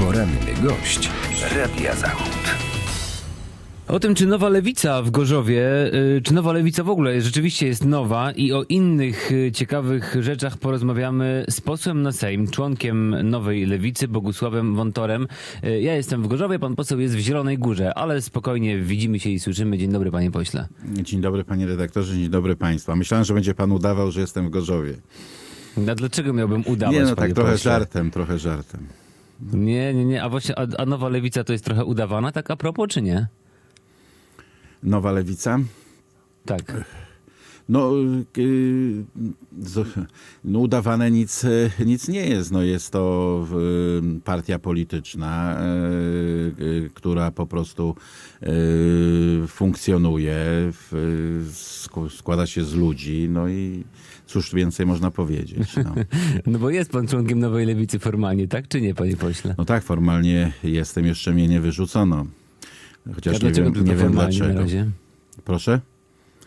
Poranny gość Radia Zachód. O tym, czy nowa lewica w Gorzowie, y, czy nowa lewica w ogóle rzeczywiście jest nowa i o innych y, ciekawych rzeczach porozmawiamy z posłem na Sejm, członkiem nowej lewicy, Bogusławem Wontorem. Y, Ja jestem w Gorzowie, pan poseł jest w Zielonej Górze, ale spokojnie widzimy się i słyszymy. Dzień dobry, panie pośle. Dzień dobry panie redaktorze, dzień dobry państwu. Myślałem, że będzie pan udawał, że jestem w Gorzowie. A dlaczego miałbym udawać, Nie no, panie tak trochę pośle? żartem, trochę żartem. Nie, nie, nie. A właśnie, a, a nowa lewica to jest trochę udawana, tak a propos, czy nie? Nowa lewica? Tak. No, z- no udawane nic, y, nic nie jest. No, jest to y, partia polityczna, y, y, która po prostu y, funkcjonuje, składa się z ludzi, no i cóż więcej można powiedzieć. No. No bo jest pan członkiem nowej lewicy formalnie, tak czy nie, panie pośle? No tak, formalnie jestem, jeszcze mnie nie wyrzucono. Chociaż nie dlaczego wiem, nie wiem dlaczego. razie? Proszę?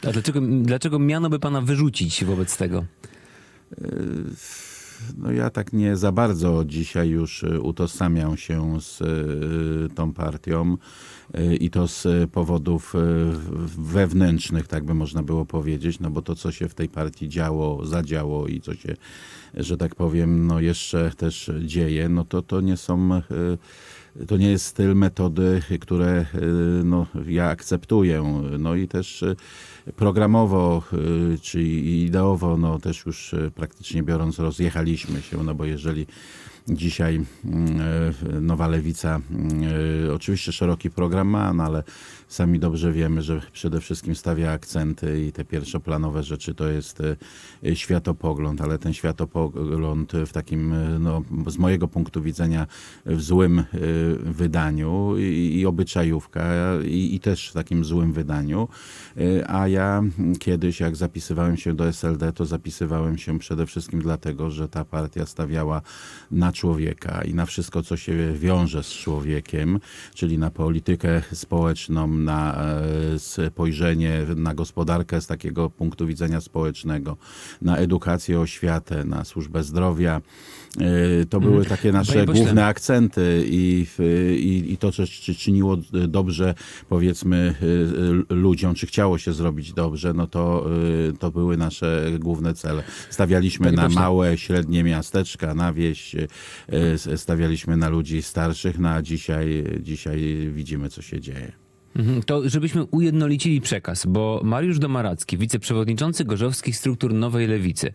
A dlaczego, dlaczego miano by pana wyrzucić wobec tego? No ja tak nie za bardzo dzisiaj już y, utożsamiam się z y, tą partią y, i to z powodów wewnętrznych, tak by można było powiedzieć, no bo to, co się w tej partii działo, zadziało i co się, że tak powiem, no jeszcze też dzieje, no to to nie są... to nie jest styl, metody, które y, no, ja akceptuję. No i też y, programowo y, czy ideowo, no też już praktycznie biorąc rozjechaliśmy się, no bo jeżeli dzisiaj mm, y, Nowa Lewica, y, oczywiście szeroki program ma, no ale sami dobrze wiemy, że przede wszystkim stawia akcenty i te pierwszoplanowe rzeczy to jest y, światopogląd, ale ten światopogląd w takim, no, z mojego punktu widzenia, w złym wydaniu i, obyczajówka i, i też w takim złym wydaniu. A ja kiedyś, jak zapisywałem się do SLD, to zapisywałem się przede wszystkim dlatego, że ta partia stawiała na człowieka i na wszystko, co się wiąże z człowiekiem, czyli na politykę społeczną, na e, spojrzenie na gospodarkę z takiego punktu widzenia społecznego, na edukację, oświatę, na służbę zdrowia. E, To były takie nasze główne akcenty i, i, i to, co czy czyniło dobrze, powiedzmy, y, ludziom, czy chciało się zrobić dobrze, no to, to były nasze główne cele. Stawialiśmy Panie na pośle. małe, średnie miasteczka, na wieś, stawialiśmy na ludzi starszych, no a dzisiaj, dzisiaj widzimy, co się dzieje. Mhm, To żebyśmy ujednolicili przekaz, bo Mariusz Domaracki, wiceprzewodniczący gorzowskich struktur Nowej Lewicy,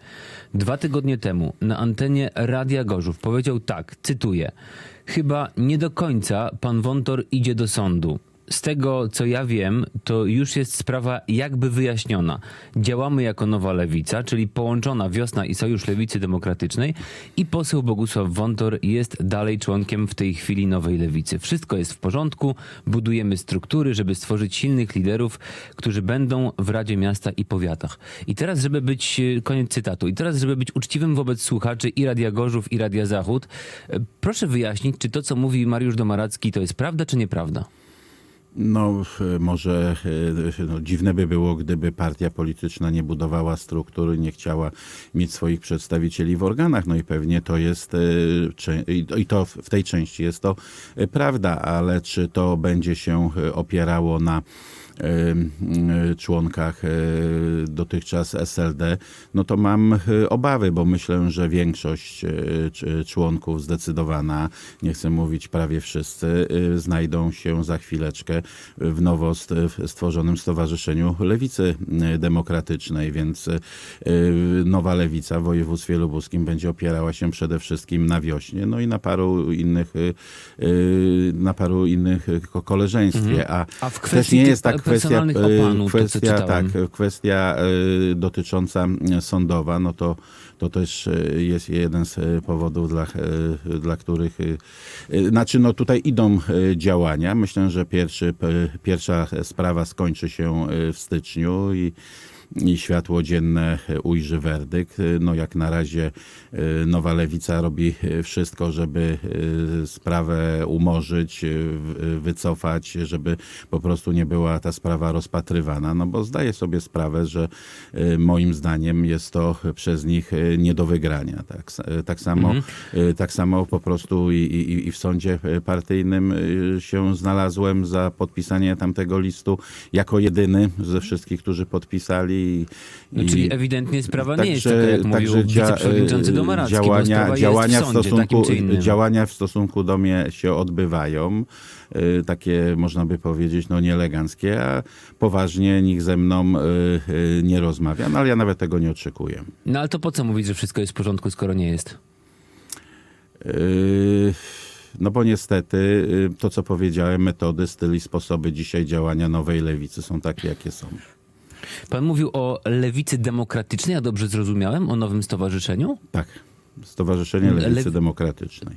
dwa tygodnie temu na antenie Radia Gorzów powiedział tak, cytuję, chyba nie do końca pan Wontor idzie do sądu. Z tego, co ja wiem, to już jest sprawa jakby wyjaśniona. Działamy jako nowa lewica, czyli połączona wiosna i Sojusz Lewicy Demokratycznej i poseł Bogusław Wontor jest dalej członkiem w tej chwili nowej lewicy. Wszystko jest w porządku, budujemy struktury, żeby stworzyć silnych liderów, którzy będą w Radzie Miasta i Powiatach. I teraz, żeby być, e, koniec cytatu, i teraz, żeby być uczciwym wobec słuchaczy i Radia Gorzów, i Radia Zachód, e, proszę wyjaśnić, czy to, co mówi Mariusz Domaracki, to jest prawda, czy nieprawda? No, y, może y, no, dziwne by było, gdyby partia polityczna nie budowała struktury, nie chciała mieć swoich przedstawicieli w organach. No i pewnie to jest, cze- i to w tej części jest to prawda, ale czy to będzie się opierało na członkach y, dotychczas SLD, no to mam y, obawy, bo myślę, że większość y, członków zdecydowana, nie chcę mówić prawie wszyscy, y, znajdą się za chwileczkę w nowo stworzonym Stowarzyszeniu Lewicy y, Demokratycznej, więc y, nowa lewica w województwie lubuskim będzie opierała się przede wszystkim na wiośnie, no i na paru innych, y, y, na paru innych y, ko- koleżeństwie. A, A w też kwestii nie jest tak personalnych y, to kwestia, czytałem. tak, kwestia y, dotycząca y, sądowa, no to, to też jest jeden z powodów, dla, dla których, znaczy no tutaj idą działania. Myślę, że pierwszy, pierwsza sprawa skończy się w styczniu i i światło dzienne ujrzy werdykt. No jak na razie y, Nowa Lewica robi y, wszystko, żeby y, sprawę umorzyć, wycofać, żeby po prostu nie była ta sprawa rozpatrywana, no bo zdaję sobie sprawę, że moim zdaniem jest to przez nich nie do wygrania. Tak, tak, samo, y, tak samo po prostu i, i, i w sądzie partyjnym się znalazłem za podpisanie tamtego listu jako jedyny ze wszystkich, którzy podpisali. I- No, i- czyli ewidentnie sprawa nie jest Także- taka, jak mówił także wiceprzewodniczący Domaracki, działania, działania, w w stosunku, działania w stosunku do mnie się odbywają. y, Takie, można by powiedzieć, no nieeleganckie, a poważnie nikt ze mną y, y, nie rozmawia, no ale ja nawet tego nie oczekuję. No ale to po co mówić, że wszystko jest w porządku, skoro nie jest? Yy, No bo niestety to, co powiedziałem, metody, styl i sposoby dzisiaj działania nowej lewicy są takie, jakie są. Pan mówił o lewicy demokratycznej, ja dobrze zrozumiałem, o nowym stowarzyszeniu? Tak. Stowarzyszenie Le- Lewicy Demokratycznej.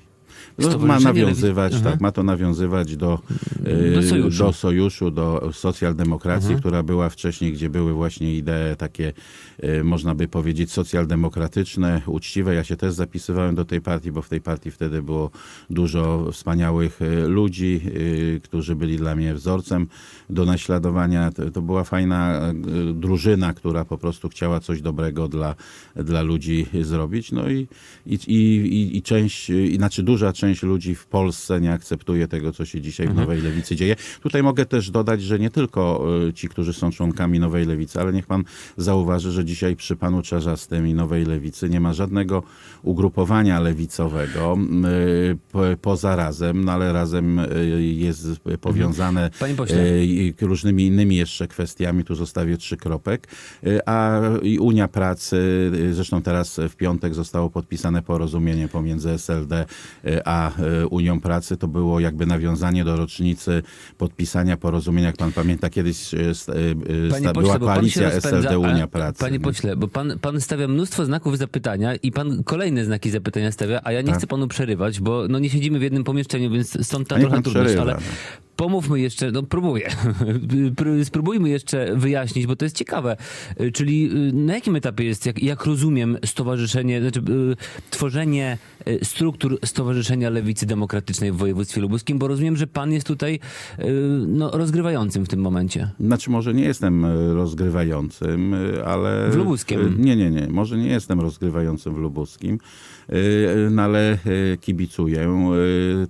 No, ma nawiązywać, Lewicy- tak, ma to nawiązywać do, Do y, sojuszu. do sojuszu, do socjaldemokracji, która była wcześniej, gdzie były właśnie idee takie, y, można by powiedzieć, socjaldemokratyczne, uczciwe. Ja się też zapisywałem do tej partii, bo w tej partii wtedy było dużo wspaniałych y, ludzi, którzy byli dla mnie wzorcem do naśladowania. To, to była fajna drużyna, która po prostu chciała coś dobrego dla, dla ludzi zrobić. No i, i, i, i, i część, i, znaczy duża część ludzi w Polsce nie akceptuje tego, co się dzisiaj w Nowej Lewicy dzieje. Tutaj mogę też dodać, że nie tylko y, ci, którzy są członkami Nowej Lewicy, ale niech pan zauważy, że dzisiaj przy panu Czarzastym i Nowej Lewicy nie ma żadnego ugrupowania lewicowego po, poza razem, no ale razem y, jest powiązane i różnymi innymi jeszcze kwestiami, tu zostawię trzy kropek, a Unia Pracy, zresztą teraz w piątek zostało podpisane porozumienie pomiędzy SLD a y, Unią Pracy, to było jakby nawiązanie do rocznicy podpisania porozumienia, jak pan pamięta, kiedyś y, Panie sta- była koalicja SLD Unia Pracy. Panie nie? pośle, bo pan, pan stawia mnóstwo znaków zapytania i pan kolejne znaki zapytania stawia, a ja nie Tak. chcę panu przerywać, bo no nie siedzimy w jednym pomieszczeniu, więc stąd ta A niech trochę trudność, ale no. Pomówmy jeszcze, no próbuję, Pró- spróbujmy jeszcze wyjaśnić, bo to jest ciekawe, Y, czyli y, na jakim etapie jest, jak, jak rozumiem, stowarzyszenie, znaczy y, tworzenie struktur Stowarzyszenia Lewicy Demokratycznej w województwie lubuskim, bo rozumiem, że pan jest tutaj no, rozgrywającym w tym momencie. Znaczy może nie jestem rozgrywającym, ale... W Lubuskiem. E, Nie, nie, nie. Może nie jestem rozgrywającym w Lubuskim, no ale kibicuję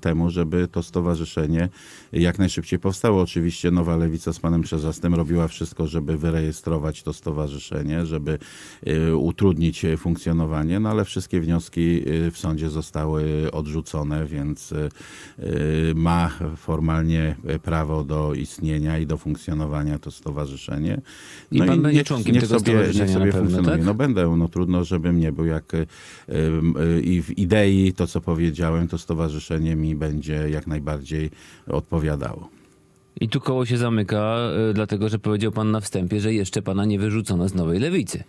temu, żeby to stowarzyszenie jak najszybciej powstało. Oczywiście Nowa Lewica z panem Czerzastym robiła wszystko, żeby wyrejestrować to stowarzyszenie, żeby e, utrudnić e, funkcjonowanie, no ale wszystkie wnioski e, w sądzie zostały odrzucone, więc ma formalnie prawo do istnienia i do funkcjonowania to stowarzyszenie. I pan będzie członkiem tego sobie, niech stowarzyszenia sobie na pewno, tak? No będę, no trudno, żebym nie był. Jak i w idei to, co powiedziałem, to stowarzyszenie mi będzie jak najbardziej odpowiadało. I tu koło się zamyka, y, dlatego że powiedział pan na wstępie, że jeszcze pana nie wyrzucono z nowej lewicy.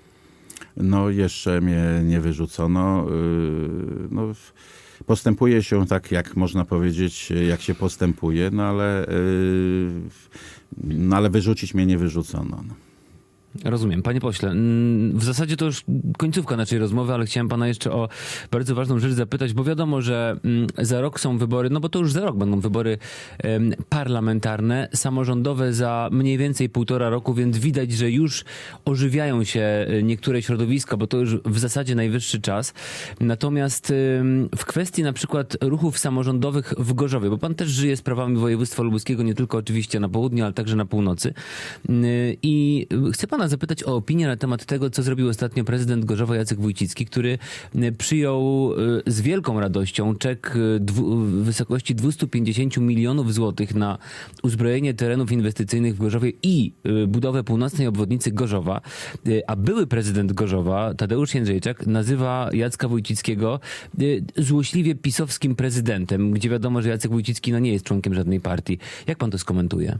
No jeszcze mnie nie wyrzucono. Yy, No, postępuje się tak, jak można powiedzieć, jak się postępuje, no ale, yy, no ale wyrzucić mnie nie wyrzucono. Rozumiem. Panie pośle, w zasadzie to już końcówka naszej rozmowy, ale chciałem pana jeszcze o bardzo ważną rzecz zapytać, bo wiadomo, że za rok są wybory, no bo to już za rok będą wybory parlamentarne, samorządowe za mniej więcej półtora roku, więc widać, że już ożywiają się e, niektóre środowiska, bo to już w zasadzie najwyższy czas. Natomiast w kwestii na przykład ruchów samorządowych w Gorzowie, bo pan też żyje sprawami województwa lubuskiego, nie tylko oczywiście na południu, ale także na północy. I chcę pana zapytać o opinię na temat tego, co zrobił ostatnio prezydent Gorzowa Jacek Wójcicki, który y, przyjął y, z wielką radością czek dwu, w wysokości 250 milionów złotych na uzbrojenie terenów inwestycyjnych w Gorzowie i budowę północnej obwodnicy Gorzowa. A były prezydent Gorzowa, Tadeusz Jędrzejczak, nazywa Jacka Wójcickiego złośliwie pisowskim prezydentem, gdzie wiadomo, że Jacek Wójcicki no, nie jest członkiem żadnej partii. Jak pan to skomentuje?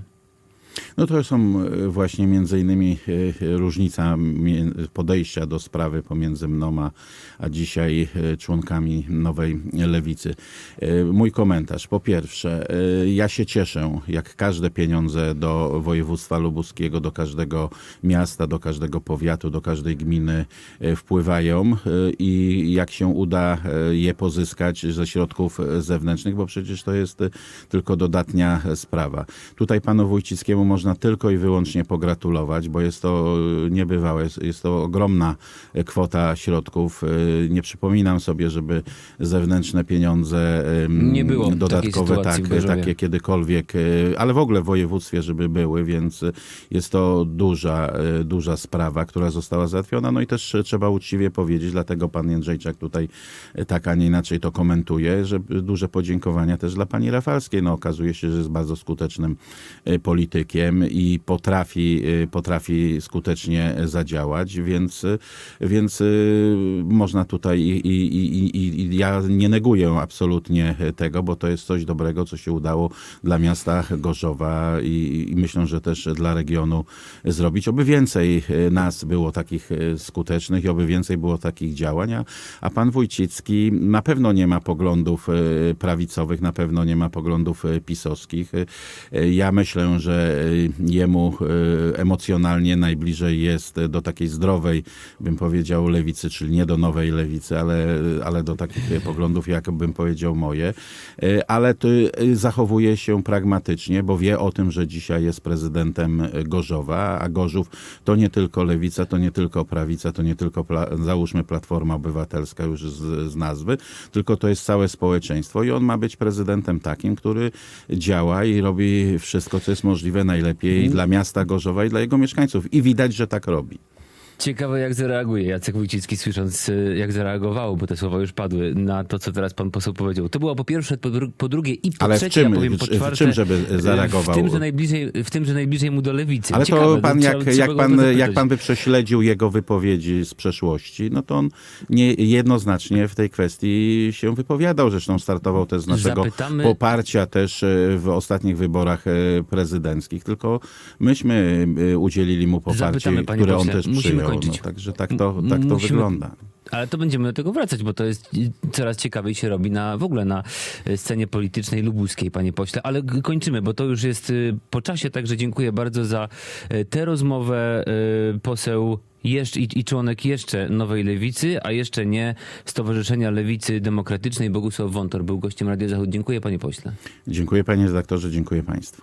No to są e, właśnie między innymi e, różnica mie- podejścia do sprawy pomiędzy mną a, a dzisiaj e, członkami nowej lewicy. E, Mój komentarz. Po pierwsze, e, ja się cieszę, jak każde pieniądze do województwa lubuskiego, do każdego miasta, do każdego powiatu, do każdej gminy e, wpływają e, i jak się uda e, je pozyskać ze środków e, zewnętrznych, bo przecież to jest e, tylko dodatnia e, sprawa. Tutaj panu Wójcickiemu można tylko i wyłącznie pogratulować, bo jest to e, niebywałe, jest, jest to ogromna e, kwota środków. E, Nie przypominam sobie, żeby zewnętrzne pieniądze Nie było dodatkowe tak, takie kiedykolwiek, ale w ogóle w województwie, żeby były, więc jest to duża, duża sprawa, która została załatwiona. No i też trzeba uczciwie powiedzieć, dlatego pan Jędrzejczak tutaj tak, a nie inaczej to komentuje, że duże podziękowania też dla pani Rafalskiej. No okazuje się, że jest bardzo skutecznym e, i potrafi, e, potrafi skutecznie zadziałać, więc, e, więc e, można tutaj i, i, i, i, ja nie neguję absolutnie tego, bo to jest coś dobrego, co się udało dla miasta Gorzowa i, i myślę, że też dla regionu zrobić. Oby więcej nas było takich skutecznych i oby więcej było takich działań, a, a pan Wójcicki na pewno nie ma poglądów prawicowych, na pewno nie ma poglądów pisowskich. Ja myślę, że jemu e, emocjonalnie najbliżej jest do takiej zdrowej, bym powiedział, lewicy, czyli nie do nowej lewicy, ale, ale do takich e, poglądów, jak bym powiedział, moje. E, Ale e, zachowuje się pragmatycznie, bo wie o tym, że dzisiaj jest prezydentem e, Gorzowa, a Gorzów to nie tylko lewica, to nie tylko prawica, to nie tylko, załóżmy, Platforma Obywatelska już z, z nazwy, tylko to jest całe społeczeństwo i on ma być prezydentem takim, który działa i robi wszystko, co jest możliwe najlepiej dla miasta Gorzowa i dla jego mieszkańców. I widać, że tak robi. Ciekawe, jak zareaguje Jacek Wójcicki, słysząc, y, jak zareagował, bo te słowa już padły, na to, co teraz pan poseł powiedział. To było po pierwsze, po, dru- po drugie i po Ale w trzecie, czym- ja powiem po w- w czwarte. czym, żeby y, zareagował? W tym, że najbliżej, w tym, że najbliżej mu do lewicy. Ale Ciekawe, to pan, jak, trzeba jak, pan, jak pan by prześledził jego wypowiedzi z przeszłości, no to on nie jednoznacznie w tej kwestii się wypowiadał. Zresztą startował też z naszego Zapytamy- poparcia też e, w ostatnich wyborach prezydenckich. Tylko myśmy udzielili mu poparcie, które on też przyjął. No, także tak to, tak to Musimy- wygląda. Ale to będziemy do tego wracać, bo to jest coraz ciekawiej się robi na w ogóle na y, scenie politycznej lubuskiej, panie pośle. Ale kończymy, bo to już jest y, po czasie, także dziękuję bardzo za y, tę rozmowę. Poseł jeszcze, i, i członek jeszcze Nowej Lewicy, a jeszcze nie Stowarzyszenia Lewicy Demokratycznej Bogusław Wątor był gościem Radia Zachód. Dziękuję panie pośle. Dziękuję panie redaktorze, dziękuję państwu.